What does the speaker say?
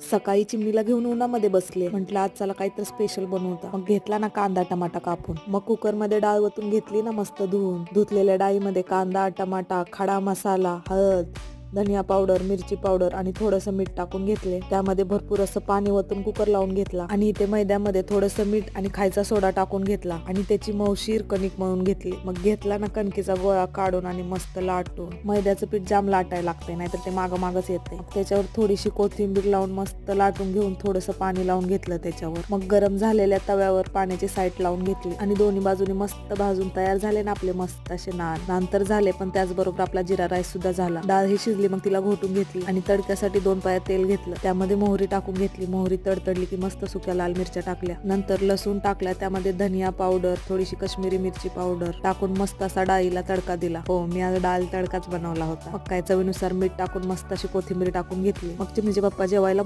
सकाळी चिमणीला घेऊन उन्हामध्ये बसले. म्हटलं आज चला काहीतरी स्पेशल बनवता मग घेतला ना कांदा टमाटा कापून. मग कुकरमध्ये डाळ वतून घेतली ना मस्त धुवून. धुतलेल्या डाळीमध्ये कांदा टमाटा खडा मसाला हळद धनिया पावडर मिरची पावडर आणि थोडंसं मीठ टाकून घेतले. त्यामध्ये भरपूर असं पाणी वतून कुकर लावून घेतला आणि इथे मैद्यामध्ये थोडंसं मीठ आणि खायचा सोडा टाकून घेतला आणि त्याची मौशीर कणिक मळून घेतली. मग घेतला ना कणकीचा गोळा काढून आणि मस्त लाटून. मैद्याचं पीठ जाम लाटायला लागते नाहीतर ते मागं मागच येते त्याच्यावर थोडीशी कोथिंबीर लावून मस्त लाटून घेऊन थोडंसं पाणी लावून घेतलं त्याच्यावर. मग गरम झालेल्या तव्यावर पाण्याची साईट लावून घेतली आणि दोन्ही बाजूनी मस्त भाजून तयार झाले ना आपले मस्त असे नान. नंतर झाले पण त्याचबरोबर आपला जिरा राईस सुद्धा झाला. डाळ ही शिजली मग तिला घोटून घेतली आणि तडक्यासाठी दोन पाया तेल घेतलं. त्यामध्ये मोहरी टाकून घेतली. मोहरी तडतडली की मस्त सुक्या लाल मिरच्या टाकल्या. नंतर लसूण टाकल्या. त्यामध्ये धनिया पावडर थोडीशी कश्मीरी मिरची पावडर टाकून मस्त असा डाळीला तडका दिला. हो मी आज डाळ तडकाच बनवला होता. मग काय चवीनुसार मीठ टाकून मस्त अशी कोथिंबीर टाकून घेतली. मग चिमणीचे पप्पा जेवायला